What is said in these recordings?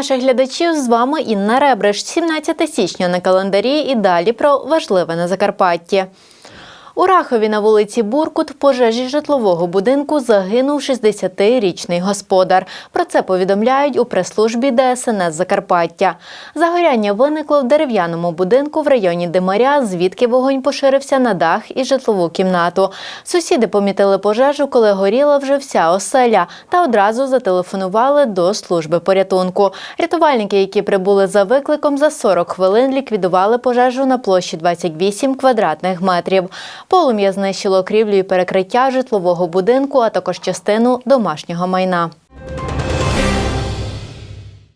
Наших глядачів. З вами Інна Ребриш. 17 січня на календарі і далі про важливе на Закарпатті. У Рахові на вулиці Буркут в пожежі житлового будинку загинув 60-річний господар. Про це повідомляють у прес-службі ДСНС Закарпаття. Загоряння виникло в дерев'яному будинку в районі Димаря, звідки вогонь поширився на дах і житлову кімнату. Сусіди помітили пожежу, коли горіла вже вся оселя, та одразу зателефонували до служби порятунку. Рятувальники, які прибули за викликом, за 40 хвилин ліквідували пожежу на площі 28 квадратних метрів. Полум'я знищило крівлю і перекриття житлового будинку, а також частину домашнього майна.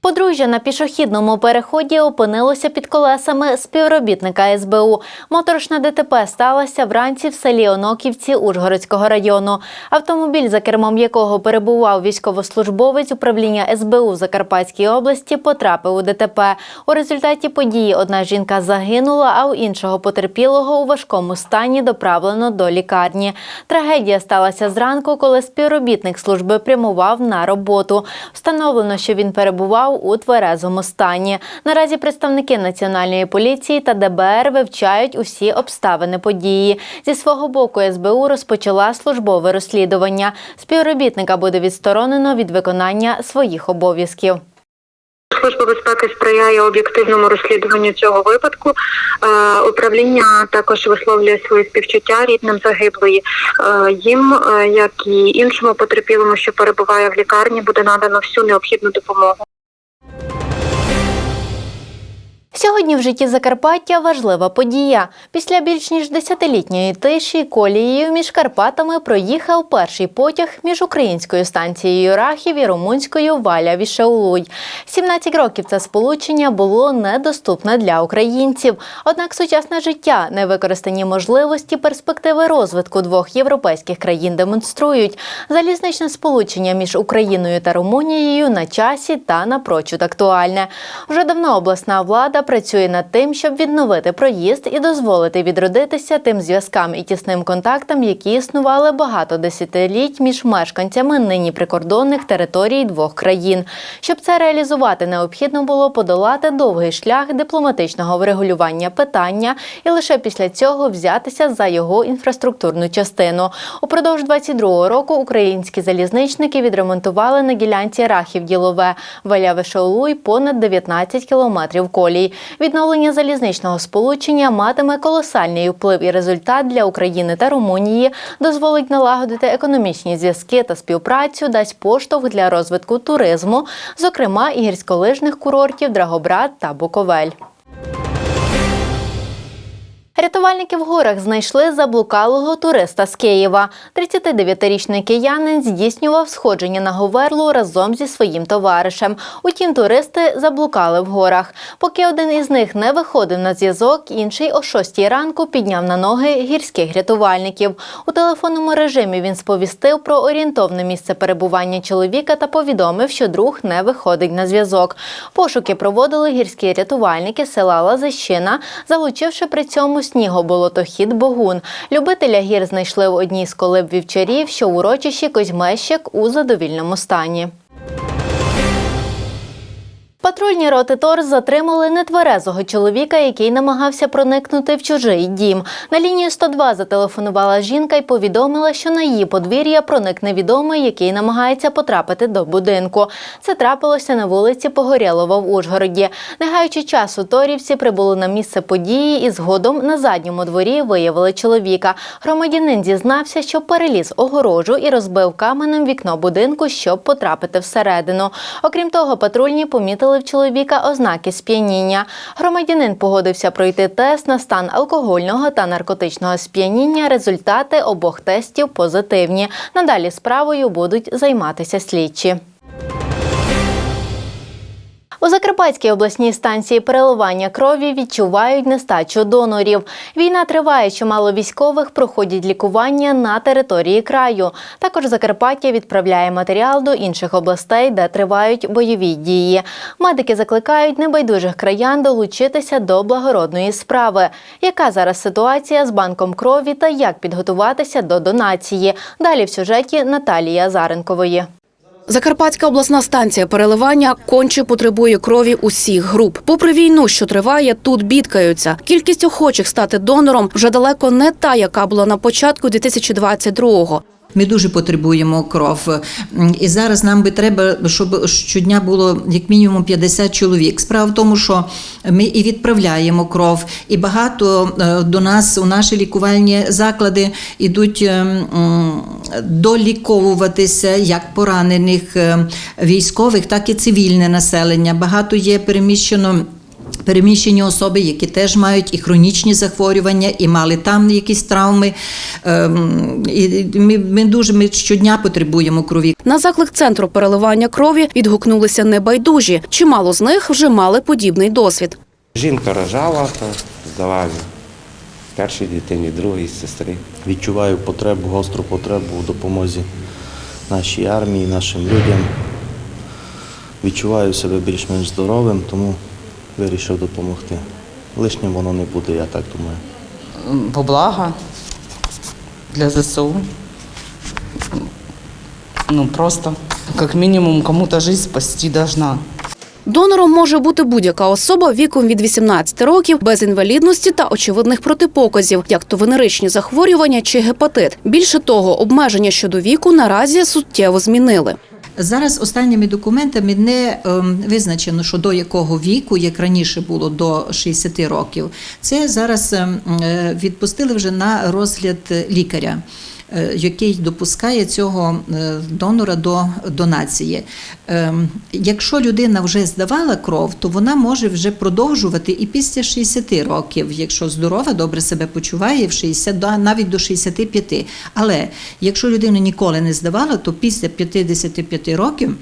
Подружжя на пішохідному переході опинилося під колесами співробітника СБУ. Моторошна ДТП сталася вранці в селі Оноківці Ужгородського району. Автомобіль, за кермом якого перебував військовослужбовець управління СБУ Закарпатській області, потрапив у ДТП. У результаті події одна жінка загинула, а у іншого потерпілого у важкому стані доправлено до лікарні. Трагедія сталася зранку, коли співробітник служби прямував на роботу. Встановлено, що він перебував у тверезому стані. Наразі представники національної поліції та ДБР вивчають усі обставини події. Зі свого боку СБУ розпочала службове розслідування. Співробітника буде відсторонено від виконання своїх обов'язків. Служба безпеки сприяє об'єктивному розслідуванню цього випадку. Е, Управління також висловлює свої співчуття рідним загиблої. Е, Їм, е, як і іншому потерпілому, що перебуває в лікарні, буде надано всю необхідну допомогу. Сьогодні в житті Закарпаття важлива подія. Після більш ніж десятилітньої тиші колією між Карпатами проїхав перший потяг між українською станцією Рахів і румунською Валя Вішаулуй. 17 років це сполучення було недоступне для українців. Однак сучасне життя, невикористані можливості, перспективи розвитку двох європейських країн демонструють. Залізничне сполучення між Україною та Румунією на часі та напрочуд актуальне. Вже давно обласна влада працює над тим, щоб відновити проїзд і дозволити відродитися тим зв'язкам і тісним контактам, які існували багато десятиліть між мешканцями нині прикордонних територій двох країн. Щоб це реалізувати, необхідно було подолати довгий шлях дипломатичного врегулювання питання і лише після цього взятися за його інфраструктурну частину. Упродовж 22-го року українські залізничники відремонтували на ділянці Рахів Ділове Валяве Шаулуй понад 19 кілометрів колій. Відновлення залізничного сполучення матиме колосальний вплив і результат для України та Румунії, дозволить налагодити економічні зв'язки та співпрацю, дасть поштовх для розвитку туризму, зокрема і гірськолижних курортів Драгобрат та Буковель. Рятувальники в горах знайшли заблукалого туриста з Києва. 39-річний киянин здійснював сходження на Говерлу разом зі своїм товаришем. Утім, туристи заблукали в горах. Поки один із них не виходив на зв'язок, інший о 6 ранку підняв на ноги гірських рятувальників. У телефонному режимі він сповістив про орієнтовне місце перебування чоловіка та повідомив, що друг не виходить на зв'язок. Пошуки проводили гірські рятувальники села Лазищина, залучивши при цьому снігоболотохід Богун. Любителя гір знайшли в одній з колиб вівчарів, що урочищі Козьмещик у задовільному стані. Патрульні роти ТОР затримали нетверезого чоловіка, який намагався проникнути в чужий дім. На лінію 102 зателефонувала жінка і повідомила, що на її подвір'я проник невідомий, який намагається потрапити до будинку. Це трапилося на вулиці Погорєлова в Ужгороді. Не гаючи часу, торівці прибули на місце події і згодом на задньому дворі виявили чоловіка. Громадянин зізнався, що переліз огорожу і розбив каменем вікно будинку, щоб потрапити всередину. Окрім того, патрульні помітили в чоловіка ознаки сп'яніння. Громадянин погодився пройти тест на стан алкогольного та наркотичного сп'яніння. Результати обох тестів позитивні. Надалі справою будуть займатися слідчі. У Закарпатській обласній станції переливання крові відчувають нестачу донорів. Війна триває, чимало військових проходять лікування на території краю. Також Закарпаття відправляє матеріал до інших областей, де тривають бойові дії. Медики закликають небайдужих краян долучитися до благородної справи. Яка зараз ситуація з банком крові та як підготуватися до донації? Далі в сюжеті Наталії Азаренкової. Закарпатська обласна станція переливання конче потребує крові усіх груп. Попри війну, що триває, тут бідкаються. Кількість охочих стати донором вже далеко не та, яка була на початку 2022-го. Ми дуже потребуємо кров. І зараз нам би треба, щоб щодня було як мінімум 50 чоловік. Справа в тому, що ми і відправляємо кров, і багато е, до нас у наші лікувальні заклади йдуть е, доліковуватися як поранених е, військових, так і цивільне населення. Багато є переміщено. Переміщені особи, які теж мають і хронічні захворювання, і мали там якісь травми. Ем, І ми, ми дуже ми щодня потребуємо крові. На заклик центру переливання крові відгукнулися небайдужі. Чимало з них вже мали подібний досвід. Жінка рожала, то здавав першій дитині, другій сестри. Відчуваю потребу, гостру потребу в допомозі нашій армії, нашим людям. Відчуваю себе більш-менш здоровим, тому вирішив допомогти. Лишнім воно не буде, я так думаю. во благо для ЗСУ. Ну, просто, как минимум, кому-то жизнь спасти должна. Донором може бути будь-яка особа віком від 18 років без інвалідності та очевидних протипоказів, як то венеричні захворювання чи гепатит. Більше того, обмеження щодо віку наразі суттєво змінили. Зараз останніми документами не ем, визначено, що до якого віку, як раніше було до 60 років. Це зараз ем, е, відпустили вже на розгляд лікаря. Е, Який допускає цього е, донора до донації. Ем, Якщо людина вже здавала кров, то вона може вже продовжувати і після 60 років, якщо здорова, добре себе почуває, в 60, навіть до 65. Але якщо людина ніколи не здавала, то після 55 років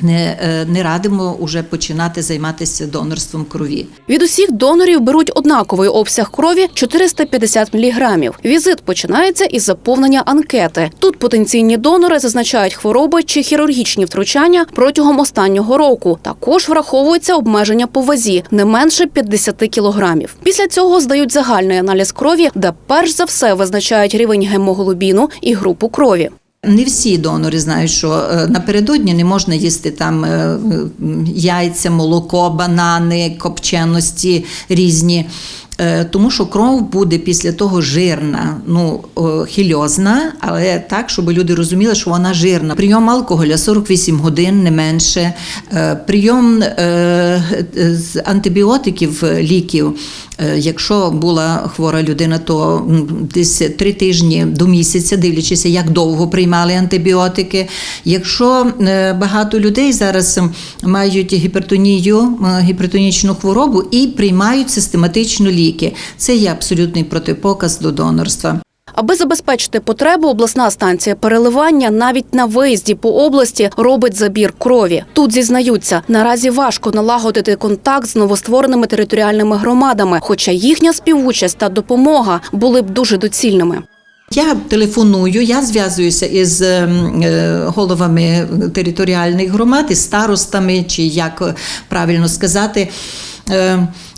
не, е, не радимо вже починати займатися донорством крові. Від усіх донорів беруть однаковий обсяг крові 450 міліграмів. Візит починається із заповнення анкети. Тут потенційні донори зазначають хвороби чи хірургічні втручання протягом останнього року. Також враховується обмеження по вазі не менше 50 кілограмів. Після цього здають загальний аналіз крові, де перш за все визначають рівень гемоглобіну і групу крові. Не всі донори знають, що е, напередодні не можна їсти там е, яйця, молоко, банани, копченості різні. Е, Тому що кров буде після того жирна, ну хільозна, але так, щоб люди розуміли, що вона жирна. Прийом алкоголя 48 годин, не менше. Е, Прийом е, антибіотиків, е, ліків. Е, Якщо була хвора людина, то десь три тижні до місяця, дивлячись, як довго приймали антибіотики. Якщо е, багато людей зараз мають гіпертонію, гіпертонічну хворобу і приймають систематично ліки, це є абсолютний протипоказ до донорства. Аби забезпечити потребу, обласна станція переливання навіть на виїзді по області робить забір крові. Тут зізнаються, наразі важко налагодити контакт з новоствореними територіальними громадами, хоча їхня співучасть та допомога були б дуже доцільними. Я телефоную, я зв'язуюся із ем, е, головами територіальних громад, із старостами, чи як правильно сказати.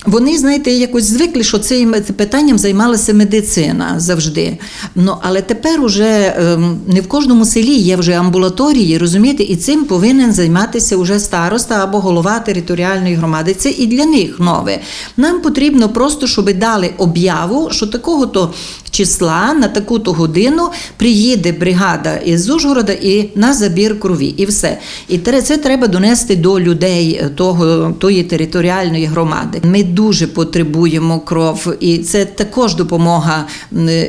Е, Вони, знаєте, якось звикли, що цим питанням займалася медицина завжди. Ну, але тепер уже ем, не в кожному селі є вже амбулаторії, розумієте, і цим повинен займатися уже староста або голова територіальної громади. Це і для них нове. Нам потрібно просто, щоб дали об'яву, що такого-то числа на таку-то годину приїде бригада із Ужгорода і на забір крові, і все. І це треба донести до людей того, тої територіальної громади. Ми дуже потребуємо кров, і це також допомога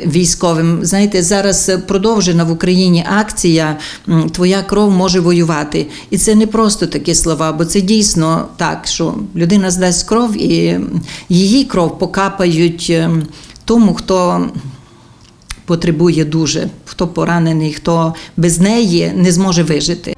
військовим. Знаєте, зараз продовжена в Україні акція Твоя кров може воювати. І це не просто такі слова, бо це дійсно так, що людина здасть кров і її кров покапають тому, хто потребує дуже, хто поранений, хто без неї не зможе вижити.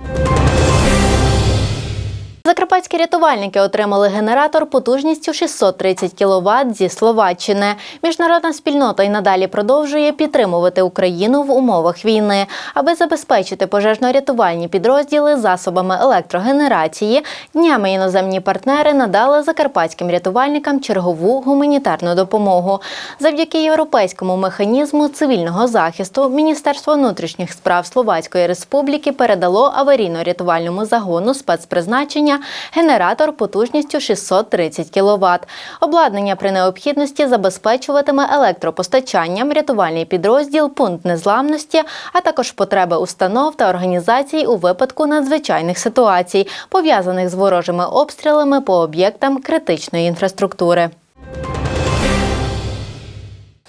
Закарпатські рятувальники отримали генератор потужністю 630 кВт зі Словаччини. Міжнародна спільнота й надалі продовжує підтримувати Україну в умовах війни, аби забезпечити пожежно-рятувальні підрозділи засобами електрогенерації. Днями іноземні партнери надали закарпатським рятувальникам чергову гуманітарну допомогу. Завдяки європейському механізму цивільного захисту Міністерство внутрішніх справ Словацької Республіки передало аварійно-рятувальному загону спецпризначення генератор потужністю 630 кВт. Обладнання при необхідності забезпечуватиме електропостачанням рятувальний підрозділ, пункт незламності, а також потреби установ та організацій у випадку надзвичайних ситуацій, пов'язаних з ворожими обстрілами по об'єктам критичної інфраструктури.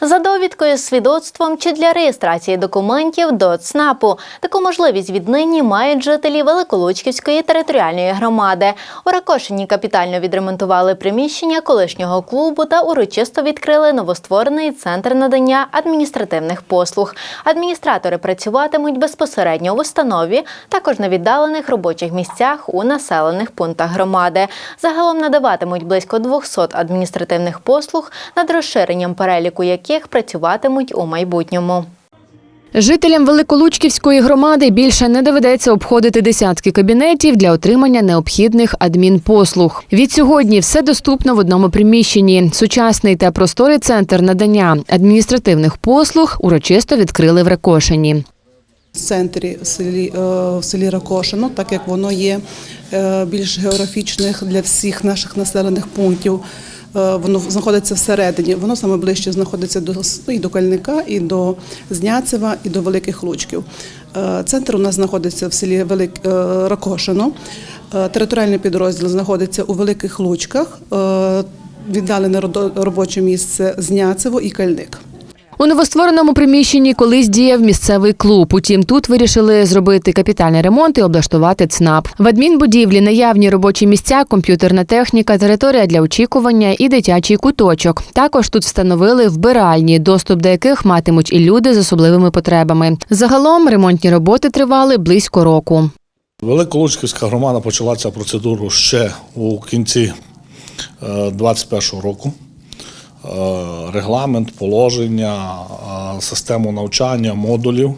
За довідкою свідоцтвом чи для реєстрації документів до ЦНАПу. Таку можливість віднині мають жителі Великолучківської територіальної громади. У Ракошині капітально відремонтували приміщення колишнього клубу та урочисто відкрили новостворений центр надання адміністративних послуг. Адміністратори працюватимуть безпосередньо в установі, також на віддалених робочих місцях у населених пунктах громади. Загалом надаватимуть близько 200 адміністративних послуг, над розширенням переліку яких працюватимуть у майбутньому. Жителям Великолучківської громади більше не доведеться обходити десятки кабінетів для отримання необхідних адмінпослуг. Від сьогодні все доступно в одному приміщенні. Сучасний та просторий центр надання адміністративних послуг урочисто відкрили в Ракошині. в центрі в селі, е, в селі Ракошино, так як воно є е, більш географічних для всіх наших населених пунктів. Е, Воно знаходиться всередині. Воно саме ближче знаходиться до і до Кальника, і до Зняцева, і до Великих Лучків. Е, Центр у нас знаходиться в селі Велик е, Ракошино. Територіальний підрозділ знаходиться у Великих Лучках. Віддалене робоче місце Зняцево і Кальник. У новоствореному приміщенні колись діяв місцевий клуб. Утім, тут вирішили зробити капітальний ремонт і облаштувати ЦНАП. В адмінбудівлі наявні робочі місця, комп'ютерна техніка, територія для очікування і дитячий куточок. Також тут встановили вбиральні, доступ до яких матимуть і люди з особливими потребами. Загалом ремонтні роботи тривали близько року. Великолучківська громада почала цю процедуру ще у кінці 2021 року. Е, Регламент, положення, е, систему навчання, модулів.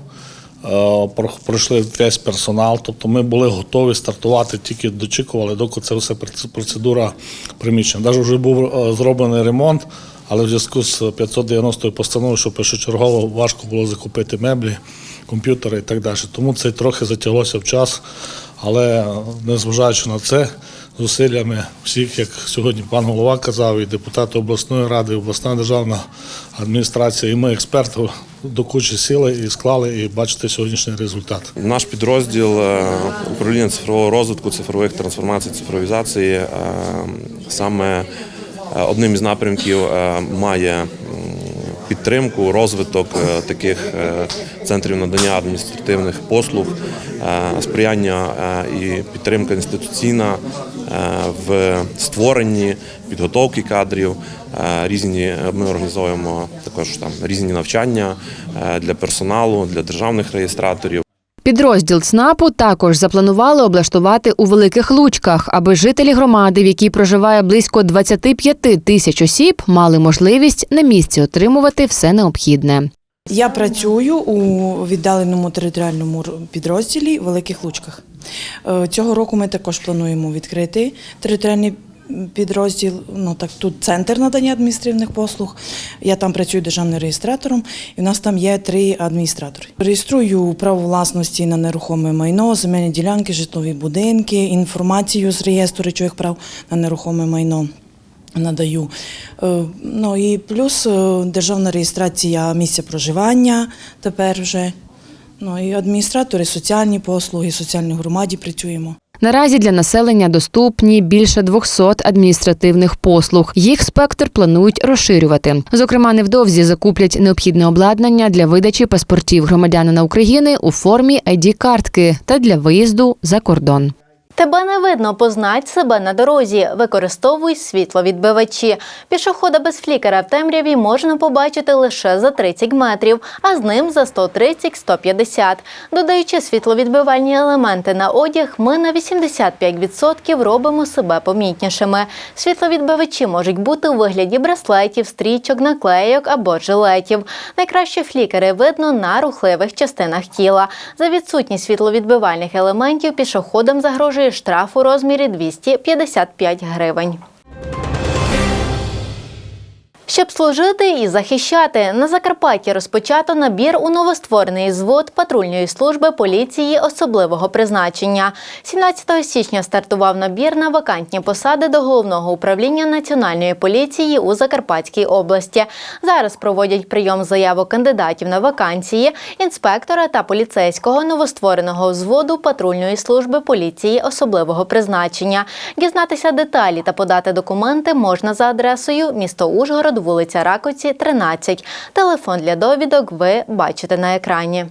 е, Пройшли весь персонал, тобто ми були готові стартувати, тільки дочікували, доки це все процедура приміщення. Навіть вже був зроблений ремонт, але в зв'язку з 590 постановою, що першочергово важко було закупити меблі, комп'ютери і так далі. Тому це трохи затяглося в час, але незважаючи на це, зусиллями всіх, як сьогодні пан голова казав, і депутати обласної ради, і обласна державна адміністрація, і ми експерти до кучі сіли і склали, і бачите сьогоднішній результат. Наш підрозділ е, управління цифрового розвитку, цифрових трансформацій, цифровізації е, саме е, одним із напрямків має підтримку, розвиток е, таких е, центрів надання адміністративних послуг, е, сприяння і підтримка інституційна в створенні підготовки кадрів. Різні ми організовуємо також там різні навчання для персоналу, для державних реєстраторів. Підрозділ ЦНАПу також запланували облаштувати у великих лучках, аби жителі громади, в якій проживає близько 25 тисяч осіб, мали можливість на місці отримувати все необхідне. Я працюю у віддаленому територіальному підрозділі Великих Лучках. Е, Цього року ми також плануємо відкрити територіальний підрозділ. Ну так тут центр надання адміністративних послуг. Я там працюю державним реєстратором, і в нас там є три адміністратори. Реєструю право власності на нерухоме майно, земельні ділянки, житлові будинки, інформацію з реєстру речових прав на нерухоме майно надаю. Е, Ну і плюс е, державна реєстрація місця проживання тепер вже. Ну і адміністратори, соціальні послуги, соціальній громаді працюємо. Наразі для населення доступні більше 200 адміністративних послуг. Їх спектр планують розширювати. Зокрема, невдовзі закуплять необхідне обладнання для видачі паспортів громадянина України у формі id картки та для виїзду за кордон. Тебе не видно, познать себе на дорозі. Використовуй світловідбивачі. Пішохода без флікера в темряві можна побачити лише за 30 метрів, а з ним за 130-150. Додаючи світловідбивальні елементи на одяг, ми на 85% робимо себе помітнішими. Світловідбивачі можуть бути у вигляді браслетів, стрічок, наклейок або жилетів. Найкраще флікери видно на рухливих частинах тіла. За відсутність світловідбивальних елементів пішоходам загрожує штраф у розмірі 255 гривень. Щоб служити і захищати, на Закарпатті розпочато набір у новостворений звод патрульної служби поліції особливого призначення. 17 січня стартував набір на вакантні посади до головного управління національної поліції у Закарпатській області. Зараз проводять прийом заявок кандидатів на вакансії інспектора та поліцейського новоствореного взводу патрульної служби поліції особливого призначення. Дізнатися деталі та подати документи можна за адресою місто Ужгород, вулиця Ракоці, 13. Телефон для довідок ви бачите на екрані.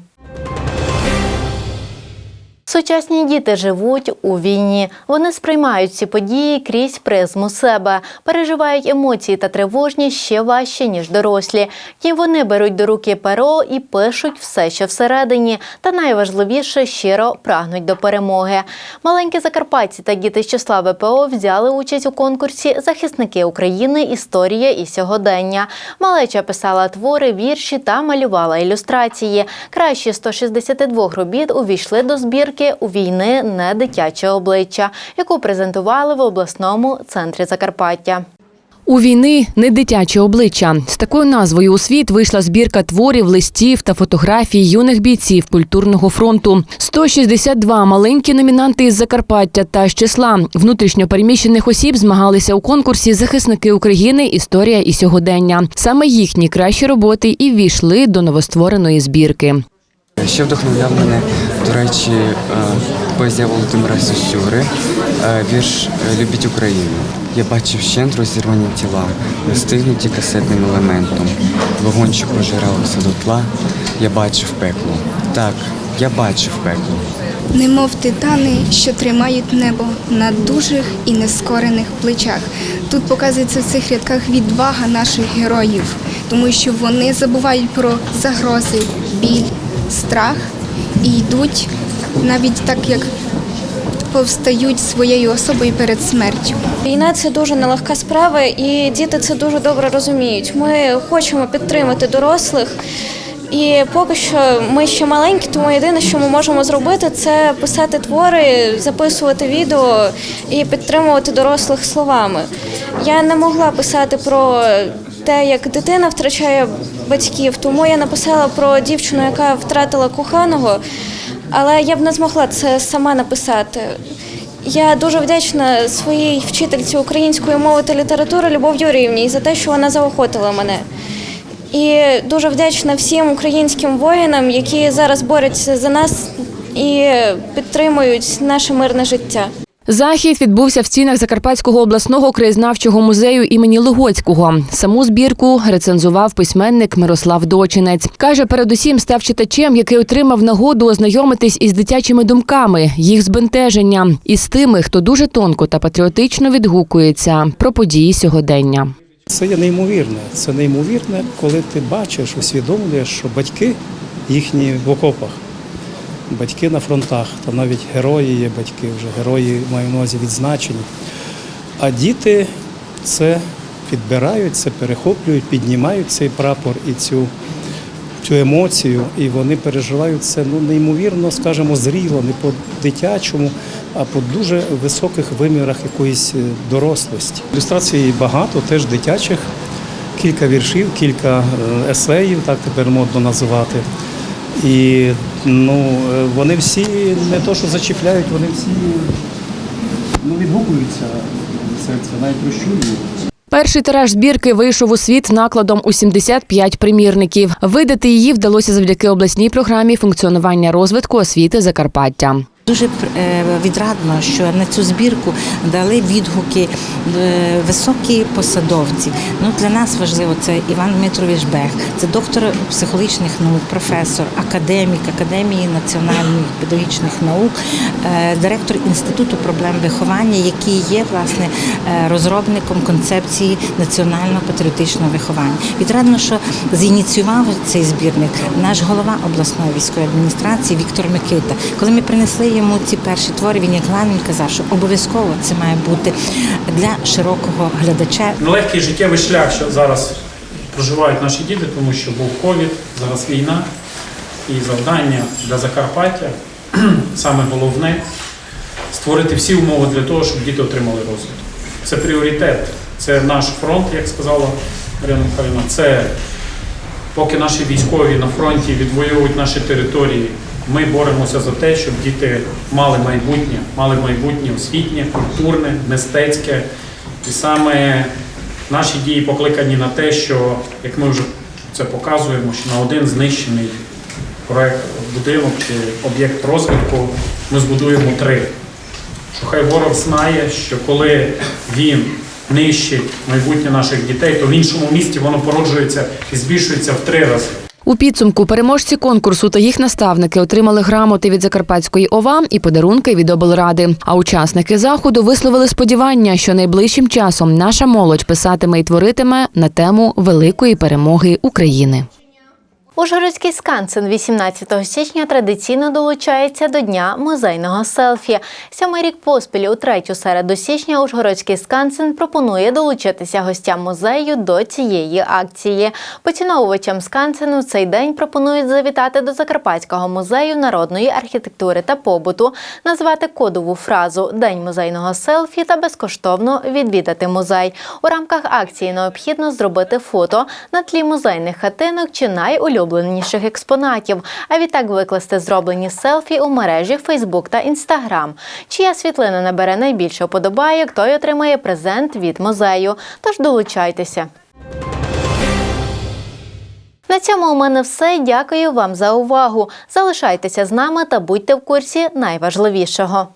Сучасні діти живуть у війні. Вони сприймають ці події крізь призму себе, переживають емоції та тривожність ще важче, ніж дорослі. Тім вони беруть до руки перо і пишуть все, що всередині, та найважливіше щиро прагнуть до перемоги. Маленькі закарпатці та діти з числа ВПО взяли участь у конкурсі Захисники України. Історія і сьогодення. Малеча писала твори, вірші та малювала ілюстрації. Кращі 162 робіт увійшли до збірки у війни не дитяче обличчя, яку презентували в обласному центрі Закарпаття. У війни не дитяче обличчя. З такою назвою у світ вийшла збірка творів, листів та фотографій юних бійців культурного фронту. 162 маленькі номінанти із Закарпаття та з числа внутрішньопереміщених осіб змагалися у конкурсі Захисники України. Історія і сьогодення. Саме їхні кращі роботи і ввійшли до новоствореної збірки. Ще вдохновляв мене, речі, е, поезія Володимира Сосюри, е, вірш е, Любіть Україну. Я бачив щент розірвані тіла, розстигнуті касетним елементом. Вогонь, що до тла. Я бачив пекло. Так, я бачив пекло. Немов титани, що тримають небо на дужих і нескорених плечах. Тут показується в цих рядках відвага наших героїв, тому що вони забувають про загрози, біль, страх і йдуть навіть так, як повстають своєю особою перед смертю. Війна це дуже нелегка справа, і діти це дуже добре розуміють. Ми хочемо підтримати дорослих. І поки що ми ще маленькі, тому єдине, що ми можемо зробити, це писати твори, записувати відео і підтримувати дорослих словами. Я не могла писати про те, як дитина втрачає батьків, тому я написала про дівчину, яка втратила коханого, але я б не змогла це сама написати. Я дуже вдячна своїй вчительці української мови та літератури Любов Юріївні за те, що вона заохотила мене. І дуже вдячна всім українським воїнам, які зараз борються за нас і підтримують наше мирне життя. Захід відбувся в стінах Закарпатського обласного краєзнавчого музею імені Лугоцького. Саму збірку рецензував письменник Мирослав Дочинець. Каже, передусім став читачем, який отримав нагоду ознайомитись із дитячими думками, їх збентеження, і з тими, хто дуже тонко та патріотично відгукується про події сьогодення. Це є неймовірне. Це неймовірне, коли ти бачиш, усвідомлюєш, що батьки їхні в окопах, батьки на фронтах, та навіть герої є батьки, вже герої маю на увазі відзначені. А діти це підбирають, це перехоплюють, піднімають цей прапор і цю, цю емоцію, і вони переживають це ну, неймовірно, скажімо, зріло, не по-дитячому, а по дуже високих вимірах якоїсь е, дорослості. Ілюстрацій багато, теж дитячих, кілька віршів, кілька е, есеїв, так тепер модно називати. І ну, е, вони всі не то, що зачіпляють, вони всі ну, відгукуються серце, навіть розчулюють. Перший тираж збірки вийшов у світ накладом у 75 примірників. Видати її вдалося завдяки обласній програмі функціонування розвитку освіти Закарпаття. Дуже е, відрадно, що на цю збірку дали відгуки е, високі посадовці. Ну для нас важливо це Іван Дмитрович Бех, це доктор психологічних наук, професор, академік Академії національних педагогічних наук, е, директор інституту проблем виховання, який є власне розробником концепції національного патріотичного виховання. Відрадно, що зініціював цей збірник наш голова обласної військової адміністрації Віктор Микита. Коли ми принесли йому ці перші твори, він як він казав, що обов'язково це має бути для широкого глядача. Нелегкий життєвий шлях, що зараз проживають наші діти, тому що був ковід, зараз війна. І завдання для Закарпаття саме головне створити всі умови для того, щоб діти отримали розвиток. Це пріоритет, це наш фронт, як сказала Марина Михайлівна. Це поки наші військові на фронті відвоюють наші території. Ми боремося за те, щоб діти мали майбутнє, мали майбутнє освітнє, культурне, мистецьке. І саме наші дії покликані на те, що, як ми вже це показуємо, що на один знищений проект будинок чи об'єкт розвитку ми збудуємо три. Що хай ворог знає, що коли він нищить майбутнє наших дітей, то в іншому місті воно породжується і збільшується в три рази. У підсумку переможці конкурсу та їх наставники отримали грамоти від Закарпатської ОВА і подарунки від облради. А учасники заходу висловили сподівання, що найближчим часом наша молодь писатиме і творитиме на тему великої перемоги України. Ужгородський скансен 18 січня традиційно долучається до Дня музейного селфі. Сьомий рік поспіль у третю середу січня Ужгородський скансен пропонує долучитися гостям музею до цієї акції. Поціновувачам скансену цей день пропонують завітати до Закарпатського музею народної архітектури та побуту, назвати кодову фразу День музейного селфі та безкоштовно відвідати музей. У рамках акції необхідно зробити фото на тлі музейних хатинок чи найулюбленіших експонатів, а відтак викласти зроблені селфі у мережі Facebook та Instagram. Чия світлина набере найбільше вподобайок, той отримає презент від музею. Тож долучайтеся. На цьому у мене все. Дякую вам за увагу. Залишайтеся з нами та будьте в курсі найважливішого.